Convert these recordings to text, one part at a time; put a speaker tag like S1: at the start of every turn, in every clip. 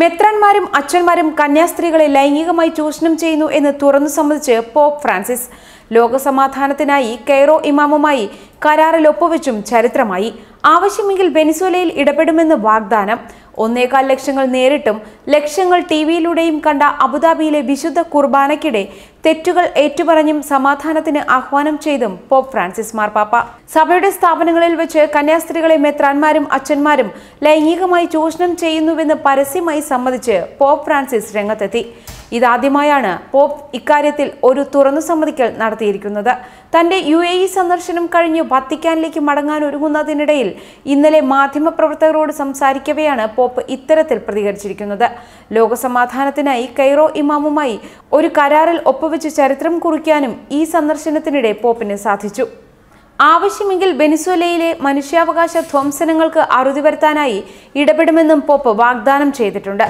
S1: മെത്രാന്മാരും അച്ഛന്മാരും കന്യാസ്ത്രീകളെ ലൈംഗികമായി ചൂഷണം ചെയ്യുന്നു എന്ന് തുറന്നു സമ്മതിച്ച് പോപ്പ് ഫ്രാൻസിസ് ലോകസമാധാനത്തിനായി കെയ്റോ ഇമാമുമായി കരാറിൽ ഒപ്പുവെച്ചും ചരിത്രമായി. ആവശ്യമെങ്കിൽ വെനിസ്വലയിൽ ഇടപെടുമെന്ന് വാഗ്ദാനം. ഒന്നേകാൽ ലക്ഷങ്ങൾ നേരിട്ടും ലക്ഷങ്ങൾ ടി വിയിലൂടെയും കണ്ട അബുദാബിയിലെ വിശുദ്ധ കുർബാനയ്ക്കിടെ തെറ്റുകൾ ഏറ്റുപറഞ്ഞും സമാധാനത്തിന് ആഹ്വാനം ചെയ്തും പോപ്പ് ഫ്രാൻസിസ് മാർപ്പാപ്പ. സഭയുടെ സ്ഥാപനങ്ങളിൽ വെച്ച് കന്യാസ്ത്രീകളെ മെത്രാന്മാരും അച്ഛന്മാരും ലൈംഗികമായി ചൂഷണം ചെയ്യുന്നുവെന്ന് പരസ്യമായി സമ്മതിച്ച് പോപ്പ് ഫ്രാൻസിസ് രംഗത്തെത്തി. ഇതാദ്യമായാണ് പോപ്പ് ഇക്കാര്യത്തിൽ ഒരു തുറന്നു സമ്മതിക്കൽ നടത്തിയിരിക്കുന്നത്. തന്റെ യു എ ഇ സന്ദർശനം കഴിഞ്ഞ് വത്തിക്കാനിലേക്ക് മടങ്ങാൻ ഒരുങ്ങുന്നതിനിടയിൽ ഇന്നലെ മാധ്യമപ്രവർത്തകരോട് സംസാരിക്കവെയാണ് പോപ്പ് ഇത്തരത്തിൽ പ്രതികരിച്ചിരിക്കുന്നത്. ലോകസമാധാനത്തിനായി കൈറോ ഇമാമുമായി ഒരു കരാറിൽ ഒപ്പുവെച്ച് ചരിത്രം കുറിക്കാനും ഈ സന്ദർശനത്തിനിടെ പോപ്പിന് സാധിച്ചു. ആവശ്യമെങ്കിൽ വെനിസ്വേലയിലെ മനുഷ്യാവകാശ ധ്വംസനങ്ങൾക്ക് അറുതി വരുത്താനായി ഇടപെടുമെന്നും പോപ്പ് വാഗ്ദാനം ചെയ്തിട്ടുണ്ട്.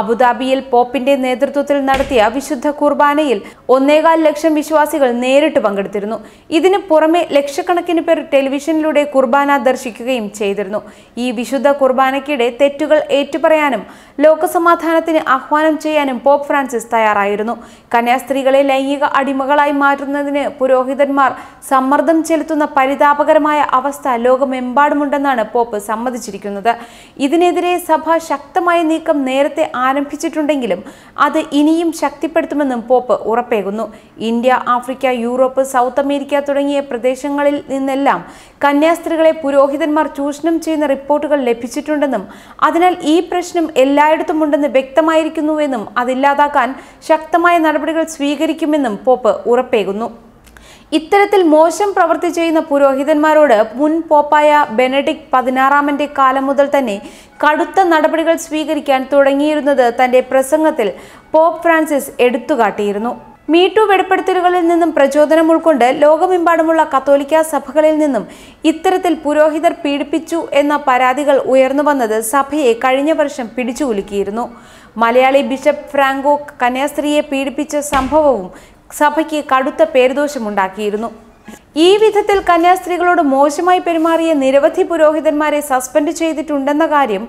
S1: അബുദാബിയിൽ പോപ്പിന്റെ നേതൃത്വത്തിൽ നടത്തിയ വിശുദ്ധ കുർബാനയിൽ ഒന്നേകാൽ ലക്ഷം വിശ്വാസികൾ നേരിട്ട് പങ്കെടുത്തിരുന്നു. ഇതിനു പുറമെ ലക്ഷക്കണക്കിന് പേർ ടെലിവിഷനിലൂടെ കുർബാന ദർശിക്കുകയും ചെയ്തിരുന്നു. ഈ വിശുദ്ധ കുർബാനയ്ക്കിടെ തെറ്റുകൾ ഏറ്റുപറയാനും ലോകസമാധാനത്തിന് ആഹ്വാനം ചെയ്യാനും പോപ്പ് ഫ്രാൻസിസ് തയ്യാറായിരുന്നു. കന്യാസ്ത്രീകളെ ലൈംഗിക അടിമകളായി മാറ്റുന്നതിന് പുരോഹിതന്മാർ സമ്മർദ്ദം ചെലുത്തുന്ന പരിതാപകരമായ അവസ്ഥ ലോകമെമ്പാടുമുണ്ടെന്നാണ് പോപ്പ് സമ്മതിച്ചിരിക്കുന്നത്. ഇതിനെതിരെ സഭ ശക്തമായ നീക്കം നേരത്തെ ആരംഭിച്ചിട്ടുണ്ടെങ്കിലും അത് ഇനിയും ശക്തിപ്പെടുത്തുമെന്നും Pope ഉറപ്പേകുന്നു. India Africa Europe South America തുടങ്ങിയ പ്രദേശങ്ങളിൽ നിന്നെല്ലാം കന്യാസ്ത്രീകളെ പുരോഹിതന്മാർ ചൂഷണം ചെയ്യുന്ന റിപ്പോർട്ടുകൾ ലഭിച്ചിട്ടുണ്ടെന്നും അതിനാൽ ഈ പ്രശ്നം എല്ലായിടത്തും ഉണ്ടെന്ന് വ്യക്തമായിരിക്കുന്നുവെന്നും അതില്ലാതാക്കാൻ ശക്തമായ നടപടികൾ സ്വീകരിക്കുമെന്നും പോപ്പ് ഉറപ്പേകുന്നു. ഇത്തരത്തിൽ മോശം പ്രവൃത്തി ചെയ്യുന്ന പുരോഹിതന്മാരോട് മുൻ പോപ്പായ ബെനഡിക് പതിനാറാമന്റെ കാലം മുതൽ തന്നെ കടുത്ത നടപടികൾ സ്വീകരിക്കാൻ തുടങ്ങിയിരുന്നത് തന്റെ പ്രസംഗത്തിൽ പോപ്പ് ഫ്രാൻസിസ് എടുത്തുകാട്ടിയിരുന്നു. മീട്ടു വെളിപ്പെടുത്തലുകളിൽ നിന്നും പ്രചോദനം ഉൾക്കൊണ്ട് ലോകമെമ്പാടുമുള്ള കത്തോലിക്ക സഭകളിൽ നിന്നും ഇത്തരത്തിൽ പുരോഹിതർ പീഡിപ്പിച്ചു എന്ന പരാതികൾ ഉയർന്നു വന്നത് സഭയെ കഴിഞ്ഞ വർഷം പിടിച്ചുകുലുക്കിയിരുന്നു. മലയാളി ബിഷപ്പ് ഫ്രാങ്കോ കന്യാസ്ത്രീയെ പീഡിപ്പിച്ച സംഭവവും സഭയ്ക്ക് കടുത്ത പേരുദോഷമുണ്ടാക്കിയിരുന്നു. ഈ വിധത്തിൽ കന്യാസ്ത്രീകളോട് മോശമായി പെരുമാറിയ നിരവധി പുരോഹിതന്മാരെ സസ്പെൻഡ് ചെയ്തിട്ടുണ്ടെന്ന കാര്യം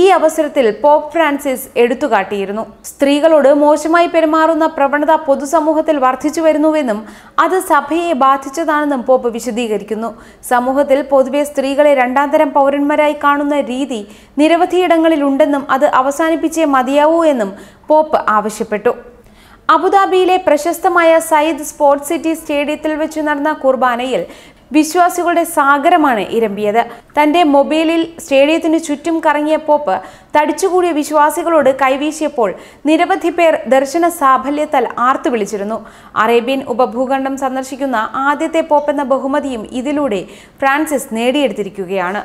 S1: ഈ അവസരത്തിൽ പോപ്പ് ഫ്രാൻസിസ് എടുത്തുകാട്ടിയിരുന്നു. സ്ത്രീകളോട് മോശമായി പെരുമാറുന്ന പ്രവണത പൊതുസമൂഹത്തിൽ വർദ്ധിച്ചു വരുന്നുവെന്നും അത് സഭയെ ബാധിച്ചതാണെന്നും പോപ്പ് വിശദീകരിക്കുന്നു. സമൂഹത്തിൽ പൊതുവെ സ്ത്രീകളെ രണ്ടാംതരം പൗരന്മാരായി കാണുന്ന രീതി നിരവധിയിടങ്ങളിൽ ഉണ്ടെന്നും അത് അവസാനിപ്പിച്ചേ മതിയാവൂ എന്നും പോപ്പ് ആവശ്യപ്പെട്ടു. അബുദാബിയിലെ പ്രശസ്തമായ സയ്യിദ് സ്പോർട്സ് സിറ്റി സ്റ്റേഡിയത്തിൽ വെച്ച് നടന്ന കുർബാനയിൽ വിശ്വാസികളുടെ സാഗരമാണ് ഇരമ്പിയത്. തന്റെ മൊബൈലിൽ സ്റ്റേഡിയത്തിന് ചുറ്റും കറങ്ങിയ പോപ്പ് തടിച്ചുകൂടിയ വിശ്വാസികളോട് കൈവീശിയപ്പോൾ നിരവധി പേർ ദർശന സാഫല്യത്താൽ ആർത്തു വിളിച്ചിരുന്നു. അറേബ്യൻ ഉപഭൂഖണ്ഡം സന്ദർശിക്കുന്ന ആദ്യത്തെ പോപ്പെന്ന ബഹുമതിയും ഇതിലൂടെ ഫ്രാൻസിസ് നേടിയെടുത്തിരിക്കുകയാണ്.